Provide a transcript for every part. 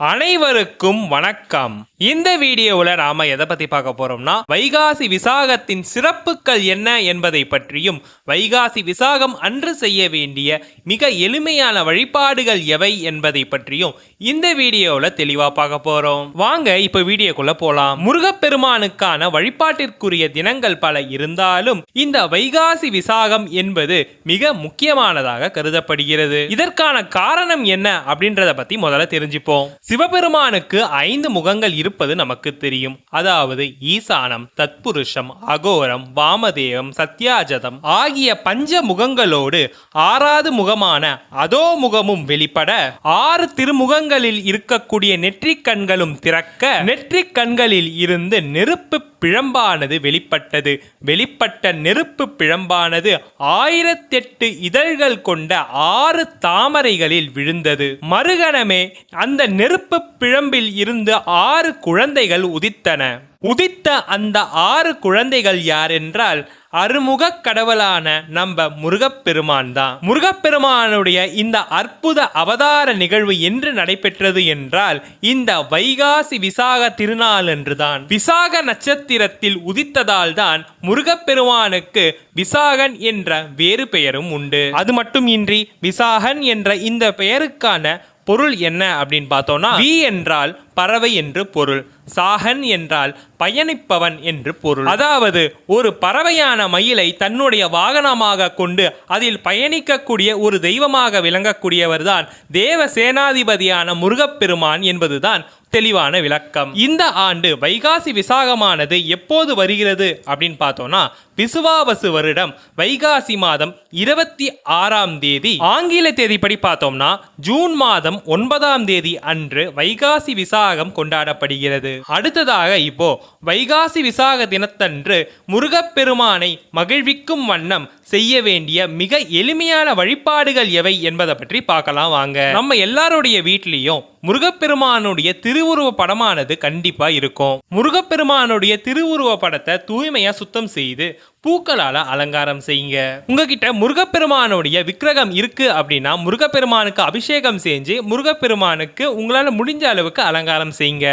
அனைவருக்கும் வணக்கம். இந்த வீடியோவில் நாம எதை பத்தி பார்க்க போறோம்னா வைகாசி விசாகத்தின் சிறப்புகள் என்ன என்பதை பற்றியும் வைகாசி விசாகம் அன்று செய்ய வேண்டிய மிக எளிமையான வழிபாடுகள் எவை என்பதை பற்றியும் இந்த வீடியோவில் தெளிவா பார்க்க போறோம். வாங்க இப்ப வீடியோக்குள்ள போலாம். முருகப்பெருமானுக்கான வழிபாட்டிற்குரிய தினங்கள் பல இருந்தாலும் இந்த வைகாசி விசாகம் என்பது மிக முக்கியமானதாக கருதப்படுகிறது. இதற்கான காரணம் என்ன அப்படின்றத பத்தி முதல்ல தெரிஞ்சுப்போம். சிவபெருமானுக்கு ஐந்து முகங்கள் இருப்பது நமக்கு தெரியும். அதாவது ஈசானம் தத்புருஷம் அகோரம் வாமதேவம் சத்யாஜதம் ஆகிய பஞ்ச முகங்களோடு ஆறாவது முகமான அதோ முகமும் வெளிப்பட ஆறு திருமுகங்களில் இருக்கக்கூடிய நெற்றிக் கண்களும் திறக்க நெற்றிக் கண்களில் இருந்து நெருப்பு பிழம்பானது வெளிப்பட்டது. வெளிப்பட்ட நெருப்பு பிழம்பானது ஆயிரத்தெட்டு இதழ்கள் கொண்ட ஆறு தாமரைகளில் விழுந்தது. மறுகணமே அந்த நெருப்பு நெருப்பு பிழம்பில் இருந்து ஆறு குழந்தைகள் உதித்தன. உதித்த அந்த ஆறு குழந்தைகள் யார் என்றால் அருமுக கடவுளான நம்ம முருகப்பெருமான் தான். முருகப்பெருமானுடைய இந்த அற்புத அவதார நிகழ்வு என்று நடைபெற்றது என்றால் இந்த வைகாசி விசாக திருநாள் என்றுதான். விசாக நட்சத்திரத்தில் உதித்ததால் தான் முருகப்பெருமானுக்கு விசாகன் என்ற வேறு பெயரும் உண்டு. அது மட்டுமின்றி விசாகன் என்ற இந்த பெயருக்கான பொருள் என்ன அப்படின்னு பார்த்தோம்னா வி என்றால் பறவை என்று பொருள் சாகன் என்றால் பயணிப்பவன் என்று பொருள். அதாவது ஒரு பறவையான மயிலை தன்னுடைய வாகனமாக கொண்டு அதில் பயணிக்கக்கூடிய ஒரு தெய்வமாக விளங்கக்கூடியவர்தான் தேவ சேனாதிபதியான முருகப்பெருமான் என்பதுதான் தெளிவான விளக்கம். இந்த ஆண்டு வைகாசி விசாகமானது எப்போது வருகிறது அப்படின்னு பார்த்தோம்னா விசுவாவசு வருடம் வைகாசி மாதம் இருபத்தி ஆறாம் தேதி. ஆங்கில தேதிப்படி பார்த்தோம்னா ஜூன் மாதம் ஒன்பதாம் தேதி அன்று வைகாசி விசாகம் கொண்டாடப்படுகிறது. அடுத்ததாக இப்போ வைகாசி விசாக தினத்தன்று முருகப்பெருமானை மகிழ்விக்கும் வண்ணம் செய்ய வேண்டிய மிக எளிமையான வழிபாடுகள் எவை என்பதை பற்றி பார்க்கலாம் வாங்க. நம்ம எல்லாருடைய வீட்லேயும் முருகப்பெருமானுடைய திருவுருவ படமானது கண்டிப்பா இருக்கும். முருகப்பெருமானுடைய திருவுருவ படத்தை தூய்மையா சுத்தம் செய்து பூக்களால அலங்காரம் செய்யுங்க. உங்ககிட்ட முருகப்பெருமானுடைய விக்கிரகம் இருக்கு அப்படின்னா முருகப்பெருமானுக்கு அபிஷேகம் செஞ்சு முருகப்பெருமானுக்கு உங்களால முடிஞ்ச அளவுக்கு அலங்காரம் செய்யுங்க.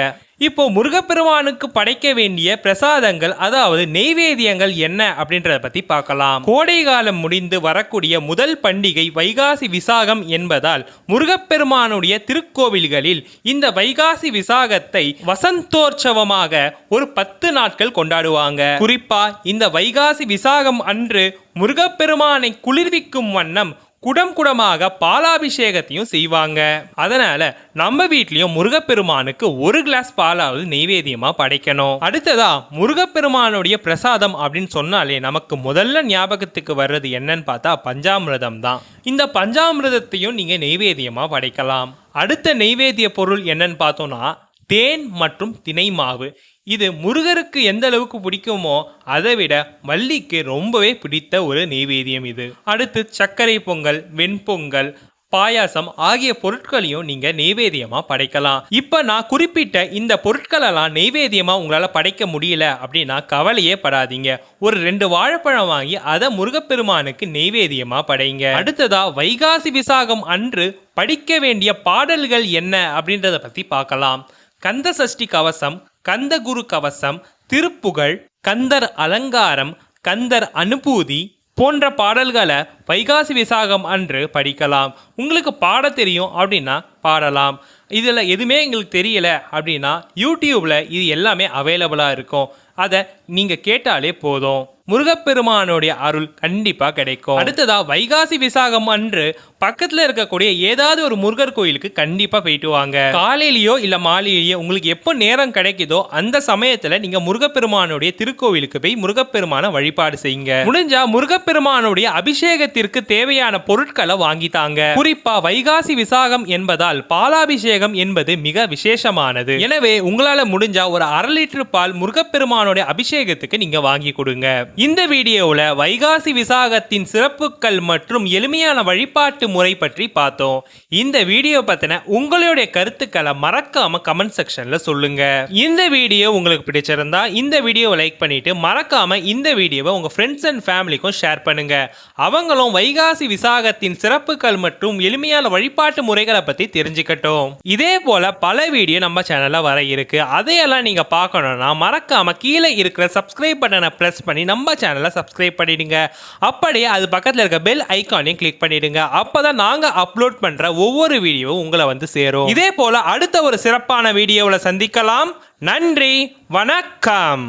இப்போ முருகப்பெருமானுக்கு படைக்க வேண்டிய பிரசாதங்கள் அதாவது நெய்வேதியங்கள் என்ன அப்படின்றத பத்தி பார்க்கலாம். கோடை காலம் முடிந்து வரக்கூடிய முதல் பண்டிகை வைகாசி விசாகம் என்பதால் முருகப்பெருமானுடைய திருக்கோவில்களில் இந்த வைகாசி விசாகத்தை வசந்தோற்சவமாக ஒரு பத்து நாட்கள் கொண்டாடுவாங்க. குறிப்பா இந்த வைகாசி விசாகம் அன்று முருகப்பெருமானை குளிர்விக்கும் வண்ணம் குடம் குடமாக பாலாபிஷேகத்தையும் செய்வாங்க. அதனால நம்ம வீட்லயும் முருகப்பெருமானுக்கு ஒரு கிளாஸ் பாலாவது நெய்வேத்தியமா படைக்கணும். அடுத்ததா முருகப்பெருமானுடைய பிரசாதம் அப்படின்னு சொன்னாலே நமக்கு முதல்ல ஞாபகத்துக்கு வர்றது என்னன்னு பார்த்தா பஞ்சாமிரதம் தான். இந்த பஞ்சாமிர்தத்தையும் நீங்க நெய்வேத்தியமா படைக்கலாம். அடுத்த நெய்வேத்திய பொருள் என்னன்னு பார்த்தோம்னா தேன் மற்றும் தினை மாவு. இது முருகருக்கு எந்த அளவுக்கு பிடிக்குமோ அதை விட மல்லிக்கு ரொம்பவே பிடித்த ஒரு நெய்வேதியம் இது. அடுத்து சர்க்கரை பொங்கல் வெண்பொங்கல் பாயாசம் ஆகிய பொருட்களையும் நீங்க நெய்வேதியமா படைக்கலாம். இப்ப நான் குறிப்பிட்ட இந்த பொருட்களெல்லாம் நெய்வேதியமா உங்களால படைக்க முடியல அப்படின்னா கவலையே படாதீங்க. ஒரு ரெண்டு வாழைப்பழம் வாங்கி அதை முருகப்பெருமானுக்கு நெய்வேதியமா படைங்க. அடுத்ததா வைகாசி விசாகம் அன்று படிக்க வேண்டிய பாடல்கள் என்ன அப்படின்றத பத்தி பார்க்கலாம். கந்த சஷ்டி கவசம் கந்த குரு கவசம் திருப்புகழ் கந்தர் அலங்காரம் கந்தர் அனுபூதி போன்ற பாடல்களை வைகாசி விசாகம் அன்று படிக்கலாம். உங்களுக்கு பாட தெரியும் அப்படின்னா பாடலாம். இதில் எதுவுமே எங்களுக்கு தெரியல அப்படின்னா யூடியூப்பில் இது எல்லாமே அவைலபிளாக இருக்கும். அதை நீங்கள் கேட்டாலே போதும். முருகப்பெருமானுடைய அருள் கண்டிப்பாக கிடைக்கும். அடுத்ததா வைகாசி விசாகம் அன்று பக்கத்தில் இருக்கக்கூடிய ஏதாவது ஒரு முருகர் கோயிலுக்கு கண்டிப்பாக போயிட்டு வாங்க. காலையிலயோ இல்லை மாலையிலயோ உங்களுக்கு எப்போ நேரம் கிடைக்குதோ அந்த சமயத்தில் நீங்கள் முருகப்பெருமானுடைய திருக்கோவிலுக்கு போய் முருகப்பெருமான வழிபாடு செய்யுங்க. முடிஞ்சா முருகப்பெருமானுடைய அபிஷேகத்திற்கு தேவையான பொருட்களை வாங்கித்தாங்க குறிப்பா வைகாசி விசாகம் என்பதால் பாலாபிஷேகம் என்பது மிக விசேஷமானது. எனவே உங்களால முடிஞ்சா ஒரு அரை லிட்டர் பால் முருகப்பெருமானோட முருகப்பெருமானுடைய அபிஷேகத்துக்கு நீங்க வாங்கி கொடுங்க. இந்த வீடியோவில் வைகாசி விசாகத்தின் சிறப்புகள் மற்றும் எளிமையான வழிபாட்டு முறை பற்றி பார்த்தோம். இந்த வீடியோ பத்தின உங்களுடைய கருத்துக்களை மறக்காம கமெண்ட் செக்ஷன்ல சொல்லுங்க. இந்த வீடியோ உங்களுக்கு பிடிச்சிருந்தா இந்த வீடியோவை லைக் பண்ணிட்டு மறக்காம இந்த வீடியோவை உங்க ஃப்ரெண்ட்ஸ் அண்ட் ஃபேமிலிக்கும் ஷேர் பண்ணுங்க. அவங்களும் வைகாசி விசாகத்தின் சிறப்புகள் மற்றும் எளிமையான வழிபாட்டு முறைகளை பத்தி தெரிஞ்சுக்கட்டும். இதே போல பல வீடியோ நம்ம சேனல்ல வர இருக்கு. அதையெல்லாம் நீங்க பார்க்கணும்னா மறக்காம கீழே இருக்கிற சப்ஸ்கிரைப் பட்டனை ப்ரெஸ் பண்ணி நம்ம சேனலை சப்ஸ்கிரைப் பண்ணிடுங்க. அப்படியே அது பக்கத்துல இருக்க பெல் ஐக்கானையும் கிளிக் பண்ணிடுங்க. அப்பதான் நாங்க அப்லோட் பண்ற ஒவ்வொரு வீடியோவும் உங்களை வந்து சேரும். இதே போல அடுத்த ஒரு சிறப்பான வீடியோவில் சந்திக்கலாம். நன்றி. வணக்கம்.